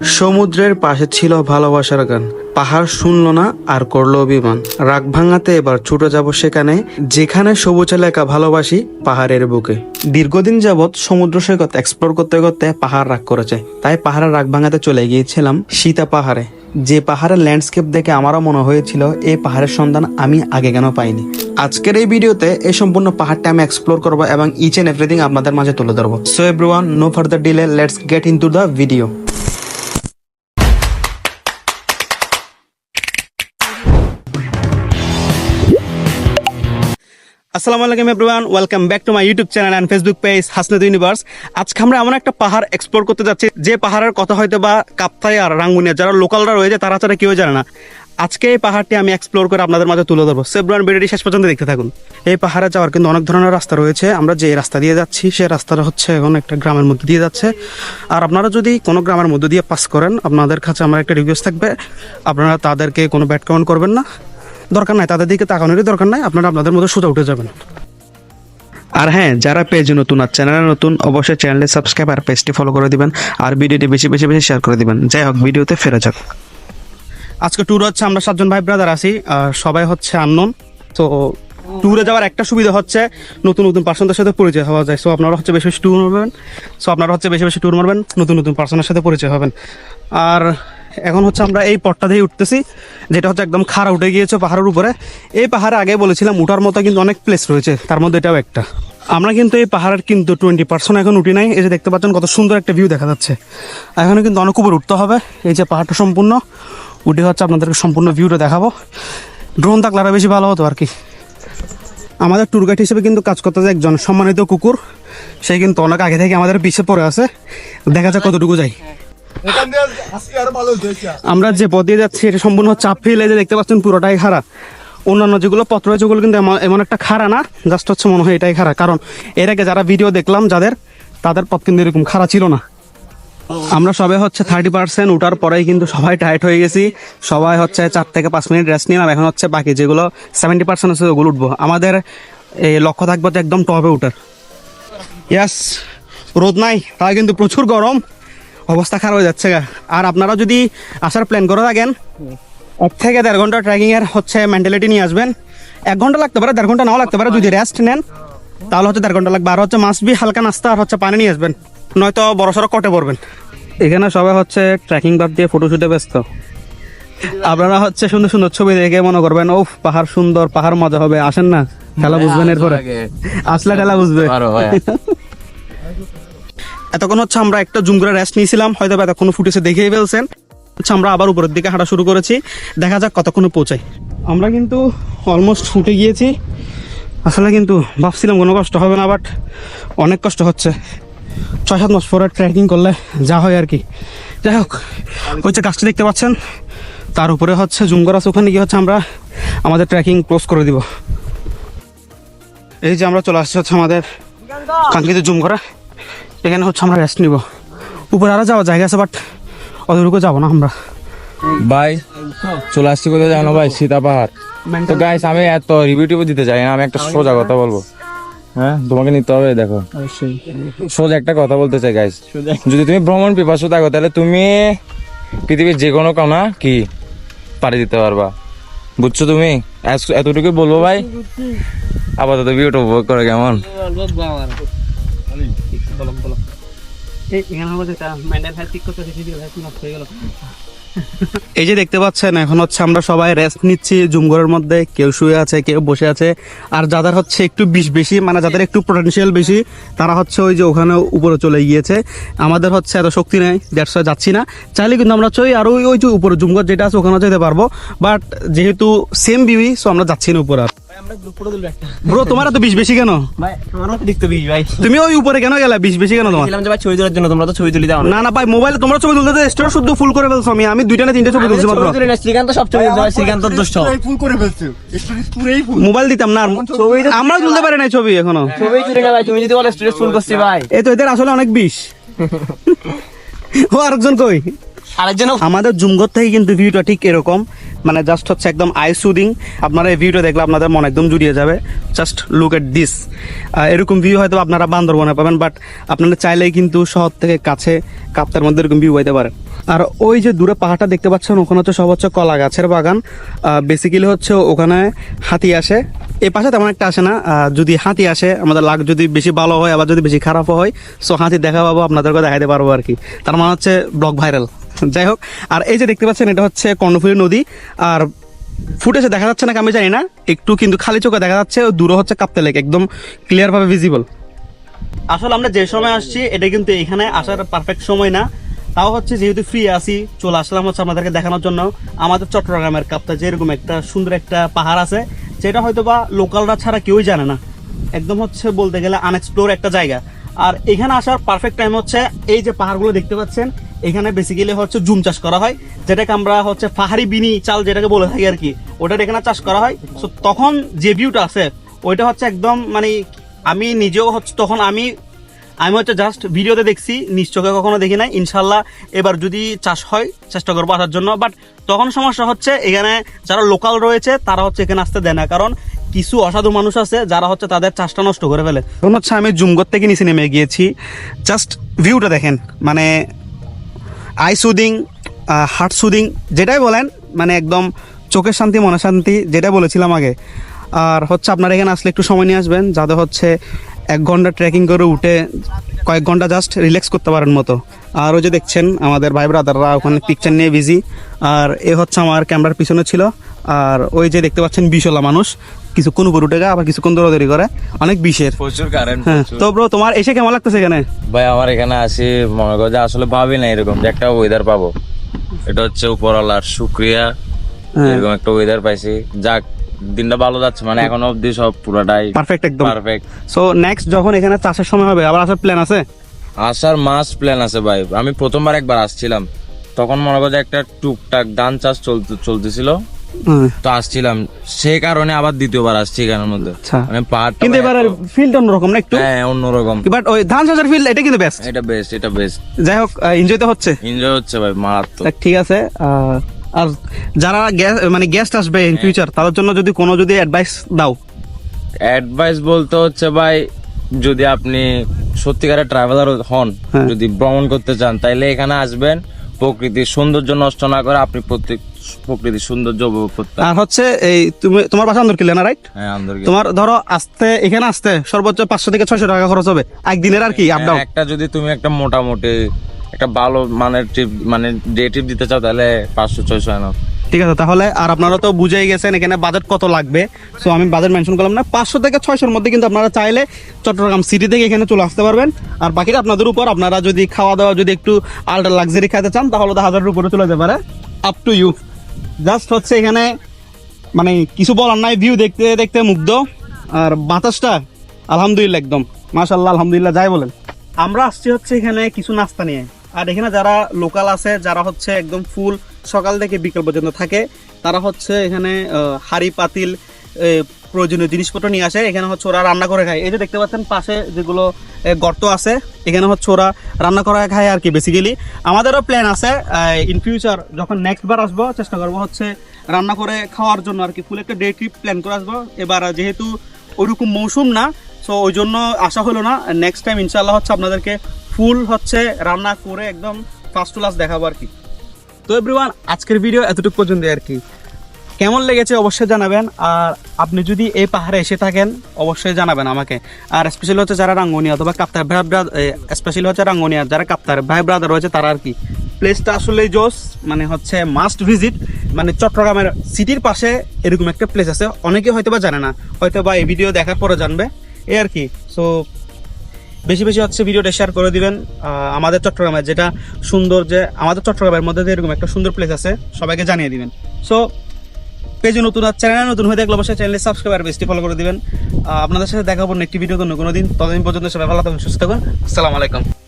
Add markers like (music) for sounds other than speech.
সমুদ্রের পাশে ছিল ভালোবাসার গান। পাহাড় শুনল না আর করল অভিমান। রাগ ভাঙাতে এবার ছুটে যাব সেখানে, যেখানে সবুজ এলাকা ভালোবাসি পাহাড়ের বুকে। দীর্ঘদিন যাবৎ সমুদ্র সৈকত এক্সপ্লোর করতে করতে পাহাড় রাগ করেছে। তাই পাহাড়ের রাগ ভাঙাতে চলে গিয়েছিলাম সীতা পাহাড়ে। যে পাহাড়ের ল্যান্ডস্কেপ দেখে আমারও মনে হয়েছিল এই পাহাড়ের সন্ধান আমি আগে কেন পাইনি। আজকের এই ভিডিওতে এই সম্পূর্ণ পাহাড়টা আমি এক্সপ্লোর করব এবং ইচ এন্ড এভরিথিং আপনাদের মাঝে তুলে ধরবো। So everyone no further delay let's get in to the video আসসালামু আলাইকুম everyone, welcome back to my YouTube channel and Facebook page Hasnad Universe. আজকে আমরা এমন একটা পাহাড় এক্সপ্লোর করতে যাচ্ছি, যে পাহাড়ের কথা হয়তো বা কাপ্তাই আর রাঙ্গুনিয়া, যারা লোকালরা রয়েছে তারা ছাড়া কেউ জানে না। আজকে এই পাহাড়টি আমি এক্সপ্লোর করে আপনাদের মাঝে তুলে ধরবো। সেব্রান ভিডিওটি শেষ পর্যন্ত দেখতে থাকুন। এই পাহাড়ে যাওয়ার কিন্তু অনেক ধরনের রাস্তা রয়েছে। আমরা যে রাস্তা দিয়ে যাচ্ছি সেই রাস্তাটা হচ্ছে এখন একটা গ্রামের মধ্যে দিয়ে যাচ্ছে। আর আপনারা যদি কোনো গ্রামের মধ্যে দিয়ে পাস করেন, আপনাদের কাছে আমার একটা রিকোয়েস্ট থাকবে। আপনারা তাদেরকে কোনো ব্যাড কমেন্ট করবেন না। দরকার নাই তাদের দিকে তাকানোরই দরকার নাই আপনারা আপনাদের মধ্যে সোজা উঠে যাবেন। আর হ্যাঁ যারা পেজে নতুন আর চ্যানেলে নতুন অবশ্যই চ্যানেলে সাবস্ক্রাইব আর পেজটি ফলো করে দিবেন আর ভিডিওটি বেশি বেশি বেশি শেয়ার করে দিবেন। যাই হোক ভিডিওতে ফেরা যাক। আজকে ট্যুর হচ্ছে আমরা সাতজন ভাই ব্রাদার আছি আর সবাই হচ্ছে আননোন তো ট্যুরে যাওয়ার একটা সুবিধা হচ্ছে নতুন নতুন পার্সনদের সাথে পরিচয় হওয়া যায়। সো আপনারা হচ্ছে বেশি বেশি ট্যুর মারবেন সো আপনারা হচ্ছে বেশি বেশি ট্যুর মারবেন নতুন নতুন পার্সনের সাথে পরিচয় হবেন। আর এখন হচ্ছে আমরা এই পথটা দিয়ে উঠতেছি, যেটা হচ্ছে একদম খাড়া উঠে গিয়েছে পাহাড়ের উপরে। এই পাহাড়ে আগে বলেছিলাম উঠার মতো কিন্তু অনেক প্লেস রয়েছে, তার মধ্যে এটাও একটা। আমরা কিন্তু এই পাহাড়ের কিন্তু টোয়েন্টি পার্সেন্ট এখন উঠি নাই, এই যে দেখতে পাচ্ছেন কত সুন্দর একটা ভিউ দেখা যাচ্ছে। এখানে কিন্তু অনেক উপরে উঠতে হবে, এই যে পাহাড়টা সম্পূর্ণ, উঠে হচ্ছে আপনাদেরকে সম্পূর্ণ ভিউটা দেখাবো। ড্রোন থাকলে আরও বেশি ভালো হতো আর কি। আমাদের ট্যুর গাইড হিসেবে কিন্তু কাজ করতেছে একজন সম্মানিত কুকুর, সে কিন্তু অনেক আগে থেকে আমাদের পিছিয়ে পড়ে আছে। দেখা যাক কতটুকু যাই আমরা যে পথ দিয়ে যাচ্ছি, এটা সম্পূর্ণ চাপ ফেলে যে দেখতে পাচ্ছেন পুরোটাই খাড়া। অন্যান্য যেগুলো পত্র রয়েছে ওগুলো কিন্তু এমন- একটা খারা না জাস্ট হচ্ছে মনে হয় এটাই খাড়া। কারণ এর আগে যারা ভিডিও দেখলাম, যাদের, তাদের পথ কিন্তু এরকম খাড়া ছিল না। আমরা সবাই হচ্ছে থার্টি পার্সেন্ট উঠার পরেই কিন্তু সবাই টাইট হয়ে গেছি। সবাই হচ্ছে চার থেকে পাঁচ মিনিট রেস্ট নিলাম। এখন হচ্ছে বাকি যেগুলো সেভেন্টি পার্সেন্ট আছে, ওগুলো উঠবো। আমাদের এই লক্ষ্য থাকবে তো একদম টপে উঠার। ইয়াস রোদ নাই তাই কিন্তু প্রচুর গরম। অবস্থা খারাপ হয়ে যাচ্ছে আর আপনারা যদি আসার প্ল্যান করে থাকেন এক থেকে দেড় ঘণ্টা ট্রেকিং এর হচ্ছে মেন্টালিটি নিয়ে আসবেন। এক ঘণ্টা লাগতে পারে দেড় ঘণ্টা নাও লাগতে পারে যদি রেস্ট নেন তাহলে হচ্ছে দেড় ঘণ্টা লাগবে। আর হচ্ছে মাছ বি হালকা নাস্তা আর হচ্ছে পানি নিয়ে আসবেন নয়তো বড় সড়ো কটে পড়বেন। এখানে সবাই হচ্ছে ট্রেকিং বাদ দিয়ে ফটোশুটে ব্যস্ত। আপনারা হচ্ছে সুন্দর সুন্দর ছবি দেখে মনে করবেন ও পাহাড় সুন্দর পাহাড় মজা হবে। আসেন না খেলা বুঝবেন এরপরে। আসলে খেলা বুঝবে। এতক্ষণ হচ্ছে আমরা একটা জুম করে রেস্ট নিয়েছিলাম হয়তো এতক্ষণ ফুটেছে দেখেই ফেলছেন। হচ্ছে আমরা আবার উপরের দিকে হাঁটা শুরু করেছি। দেখা যাক কতক্ষণে পৌঁছাই। আমরা কিন্তু অলমোস্ট ফুটে গিয়েছি। আসলে কিন্তু ভাবছিলাম কোনো কষ্ট হবে না বাট অনেক কষ্ট হচ্ছে। ছয় সাত মাস পরে ট্রেকিং করলে যা হয় আর কি। যাই হোক, ওই যে গাছটা দেখতে পাচ্ছেন, তার উপরে হচ্ছে জুম করা আছে। ওখানে গিয়ে হচ্ছে আমরা আমাদের ট্রেকিং ক্লোজ করে দিব। এই যে আমরা চলে আসছি হচ্ছে আমাদের কাঙ্ক্ষিত জুম করা এখানে হচ্ছে আমরা রেস্ট নিব। উপরে আরও যাওয়ার জায়গা আছে বাট অতটুকু যাব না আমরা। ভাই চলে আসছি কোথায় জানো ভাই? সীতা পাহাড়। তো গাইস আমি এত রিভিউ টিভিউ দিতে চাই না আমি একটা সোজা কথা বলব। হ্যাঁ তোমাকে নিতে হবে দেখো। সোজা একটা কথা বলতে চাই গাইস যদি তুমি ভ্রমণ পিপাসু থাকো তাহলে তুমি পৃথিবীর যে কোনো কানা কি পাড়ি দিতে পারবা। বুঝছ তুমি? এতটুকু বলব ভাই। আপাতত ভিউটা উপভোগ করে কেমন? এই যে দেখতে পাচ্ছেন এখন হচ্ছে আমরা সবাই রেস্ট নিচ্ছি জুমঘরের মধ্যে কেউ শুয়ে আছে কেউ বসে আছে। আর যাদের হচ্ছে একটু বিষ বেশি মানে যাদের একটু পোটেনশিয়াল বেশি তারা হচ্ছে ওই যে ওখানে উপরে চলে গিয়েছে। আমাদের হচ্ছে এত শক্তি নেই দেড়শো যাচ্ছি না। চাইলে কিন্তু আমরা চাই আর ওই ওই যে উপরে জুমঘর যেটা আছে ওখানে যেতে পারব। বাট যেহেতু সেম বিবি সো আমরা যাচ্ছি না উপরে আর। ব্রো তোমার তো বিষ বেশি কেন? তুমি ওই উপরে কেন গেলা বিষ বেশি কেন তোমার? ছবি তোলার জন্য তোমরা তো ছবি তুলি দাও না। না ভাই মোবাইলে তোমরা ছবি তুলতে স্টোর শুদ্ধ ফুল করে ফেলছো আমি। আমি দুইটা না তিনটা ছবি তুলছি মাত্র। ছবি তুলি না শ্রীকান্ত সব ছবি শ্রীকান্ত দোষ্ট। ফুল করে ফেলছে। স্টোরি পুরাই ফুল মোবাইল দিতাম না আমরা তুলতে পারি না। ছবি এখনও। ছবি তুলি না ভাই তুমি যদি বলো স্টুডিও ফুল করছি ভাই। এই তো এদের আসলে অনেক বিষ। (laughs) ও আরেকজন কই? আমাদের জুমঘর থেকে কিন্তু ভিউটা ঠিক এরকম। মানে জাস্ট হচ্ছে একদম আই সুদিং আপনারা এই ভিউটা দেখলে আপনাদের মন একদম জুড়িয়ে যাবে। জাস্ট লুক এট দিস এরকম ভিউ হয়তো আপনারা বান্দরবনে পাবেন বাট আপনারা চাইলেই কিন্তু শহর থেকে কাছে কাপ্তার মধ্যে এরকম ভিউ পাইতে পারেন। আর ওই যে দূরে পাহাড়টা দেখতে পাচ্ছেন, ওখানে হচ্ছে সব হচ্ছে কলা গাছের বাগান। বেসিক্যালি হচ্ছে ওখানে হাতি আসে। এই পাশে তেমন একটা আসে না। যদি হাতি আসে, আমাদের লাগ যদি বেশি ভালো হয়, আবার যদি বেশি খারাপও হয় সো হাতি দেখা পাবো আপনাদেরকে দেখাতে পারব আর কি। তার মানে হচ্ছে ব্লগ ভাইরাল যাই হোক আর এই যে দেখতে পাচ্ছেন, এটা হচ্ছে কর্ণফুলী নদী। আর ফুটেজে দেখা যাচ্ছে না আমি জানি না, একটু কিন্তু খালি চোখে দেখা যাচ্ছে দূরে হচ্ছে কাপ্তে লেক, একদম ক্লিয়ার ভাবে ভিজিবল আসলে আমরা যে সময় আসছি, এটা কিন্তু এখানে আসার পারফেক্ট সময় না। তাও হচ্ছে যেহেতু ফ্রি আছি, চলে আসলাম হচ্ছে আপনাদেরকে দেখানোর জন্য। আমাদের চট্টগ্রামের কাপ্তা যেরকম একটা সুন্দর একটা পাহাড় আছে, যেটা হয়তো বা লোকালরা ছাড়া কেউই জানে না। একদম হচ্ছে বলতে গেলে আনএক্সপ্লোর একটা জায়গা। আর এখানে আসার পারফেক্ট টাইম হচ্ছে, এই যে পাহাড়গুলো দেখতে পাচ্ছেন এখানে বেসিক্যালি হচ্ছে জুম চাষ করা হয়, যেটাকে আমরা হচ্ছে পাহাড়ি বিনি চাল যেটাকে বলে থাকি আর কি ওটার এখানে চাষ করা হয়। সো তখন যে ভিউটা আছে, ওইটা হচ্ছে একদম মানে আমি নিজেও হচ্ছে তখন আমি আমি হচ্ছে জাস্ট ভিডিওতে দেখছি, নিজ চোখে কখনো দেখি নাই। ইনশাল্লাহ এবার যদি চাষ হয়, চেষ্টা করব আসার জন্য। বাট তখন সমস্যা হচ্ছে, এখানে যারা লোকাল রয়েছে, তারা হচ্ছে এখানে আসতে দেয় না। কারণ কিছু অসাধু মানুষ আছে, যারা হচ্ছে তাদের চাষটা নষ্ট করে ফেলে। তখন হচ্ছে আমি জুমগর থেকে নিচে নেমে গিয়েছি। জাস্ট ভিউটা দেখেন। মানে আই সুদিং হার্ট সুদিং যেটাই বলেন মানে একদম চোখের শান্তি মনে শান্তি যেটা বলেছিলাম আগে। আর হচ্ছে আপনারা এখানে আসলে একটু সময় নিয়ে আসবেন, যাতে হচ্ছে এক ঘণ্টা ট্রেকিং করে উঠে কয়েক ঘণ্টা জাস্ট রিল্যাক্স করতে পারেন মতো। আর ওই যে দেখছেন, আমাদের ভাই ব্রাদাররা ওখানে পিকচার নিয়ে বিজি আর এ হচ্ছে আমার ক্যামেরার পিছনে ছিল। আর ওই যে দেখতে পাচ্ছেন বিশলা মানুষ কিছুক্ষণ উপর উঠে গা আবার কিছুক্ষণ দৌড়াদৌড়ি করে। অনেক বিষের। প্রচুর কারেন্ট হ্যাঁ তো ব্রো তোমার এসে কেমন লাগতেছে এখানে? ভাই আমার এখানে আসি মনে করো আসলে ভাবি না এরকম যে একটা ওয়েদার পাবো। এটা হচ্ছে উপরওয়ালার শুক্রিয়া। হ্যাঁ। এরকম একটা ওয়েদার পাইছি। যাক দিনটা ভালো যাচ্ছে মানে এখন অবধি সব পুরাটাই পারফেক্ট একদম। পারফেক্ট সো নেক্সট যখন এখানে চাষের সময় হবে আবার আসার প্ল্যান আছে? আসার মাস প্ল্যান আছে ভাই। আমি প্রথমবার একবার আসছিলাম। তখন মনে করো যে একটা টুকটাক ধান চাষ চলতে চলতেছিল। তো আসছিলাম। সেই কারণে আবার দ্বিতীয়বার আসছি এখানের মধ্যে। আচ্ছা। মানে পাহাড়টা কিন্তু এবার ফিল্ড অন্যরকম না একটু? হ্যাঁ অন্যরকম। বাট ওই ধান চাষের ফিল্ড এটা কিন্তু বেস্ট এটা বেস্ট এটা বেস্ট যাই হোক এনজয় তো হচ্ছে। এনজয় হচ্ছে ভাই মারাত্মক। ঠিক আছে আর যারা গ্যাস মানে গেস্ট আসবে ইন ফিউচার তাদের জন্য যদি কোনো যদি অ্যাডভাইস দাও। অ্যাডভাইস বলতে হচ্ছে ভাই যদি আপনি সত্যিকারের ট্রাভেলার হন হ্যাঁ। যদি ভ্রমণ করতে চান তাইলে এখানে আসবেন। প্রকৃতির সৌন্দর্য নষ্ট না করে আপনি প্রত্যেক প্রকৃতির সৌন্দর্য উপভোগ করতে আর হচ্ছে এই তুমি তোমার বাসা আন্দর কিলেনা রাইট হ্যাঁ তোমার ধরো আসতে এখানে আসতে সর্বোচ্চ পাঁচশো থেকে ছয়শো টাকা খরচ হবে। একদিনের আর কি আপ ডাউন একটা যদি তুমি একটা মোটামুটি একটা ভালো মানের ট্রিপ মানে ডে ট্রিপ দিতে চাও তাহলে পাঁচশো ছয়শো এনো ঠিক আছে, তাহলে আর আপনারা তো বুঝেই গেছেন এখানে বাজেট কত লাগবে। সো আমি বাজেট মেনশন করলাম না, পাঁচশো থেকে ছয়শোর মধ্যে কিন্তু আপনারা চাইলে চট্টগ্রাম সিটি থেকে এখানে চলে আসতে পারবেন। আর বাকিটা আপনাদের উপর, আপনারা যদি খাওয়া দাওয়া যদি একটু আল্ট্রা লাক্সারি খেতে চান, তাহলে তো হাজারের উপরে চলে যেতে পারে। আপ টু ইউ জাস্ট হচ্ছে এখানে মানে কিছু বলার নাই ভিউ দেখতে দেখতে মুগ্ধ। আর বাতাসটা আলহামদুলিল্লাহ একদম। মাশাল্লাহ আলহামদুলিল্লাহ, যাই বলেন। আমরা আসছি হচ্ছে এখানে কিছু নাস্তা নিয়ে। আর এখানে যারা লোকাল আছে, যারা হচ্ছে একদম ফুল সকাল থেকে বিকেল পর্যন্ত থাকে, তারা হচ্ছে এখানে হাঁড়ি, পাতিল প্রয়োজনীয় জিনিসপত্র নিয়ে আসে। এখানে হচ্ছে ওরা রান্না করে খায়। এই যে দেখতে পাচ্ছেন, পাশে যেগুলো গর্ত আছে, এখানে হচ্ছে ওরা রান্না করে খায় আর কি বেসিক্যালি আমাদেরও প্ল্যান আছে ইন ফিউচার যখন নেক্সট বার আসব, চেষ্টা করব হচ্ছে রান্না করে খাওয়ার জন্য আর কি ফুল একটা ডে ট্রিপ প্ল্যান করে আসব। এবার যেহেতু ওইরকম মৌসুম না সো ওই জন্য আসা হলো না নেক্সট টাইম ইনশাল্লাহ হচ্ছে আপনাদেরকে ফুল হচ্ছে রান্না করে একদম ফার্স্ট টু লাস্ট দেখাবো আর কি। তো এভরিওয়ান আজকের ভিডিও এতটুকু পর্যন্ত আর কি। কেমন লেগেছে অবশ্যই জানাবেন, আর আপনি যদি এই পাহাড়ে এসে থাকেন, অবশ্যই জানাবেন আমাকে। আর স্পেশালি হচ্ছে যারা রাঙ্গনি অথবা কাপ্তার ভাই ব্রাদার স্পেশালি হচ্ছে রাঙ্গনিয়া, যারা কাপ্তার ভাই ব্রাদার রয়েছে তারা আর কি। প্লেসটা আসলে জোস মানে হচ্ছে মাস্ট ভিজিট মানে চট্টগ্রামের সিটির পাশে এরকম একটা প্লেস আছে। অনেকে হয়তো বা জানে না হয়তো বা এই ভিডিও দেখার পরে জানবে। এই আর কি সো বেশি বেশি হচ্ছে ভিডিওটা শেয়ার করে দিবেন। আমাদের চট্টগ্রামে যেটা সুন্দর যে, আমাদের চট্টগ্রামের মধ্যে এরকম একটা সুন্দর প্লেস আছে, সবাইকে জানিয়ে দিবেন। সো পেজে নতুন আর চ্যানেল নতুন হয়ে দেখলে অবশ্যই চ্যানেলে সাবস্ক্রাইব আর বেশি ফলো করে দিবেন। আপনাদের সাথে দেখাবো একটি ভিডিও কোনো কোনো দিন। ততদিন পর্যন্ত সবাই ভালো থাকুন, সুস্থ থাকুন। আসসালামু আলাইকুম।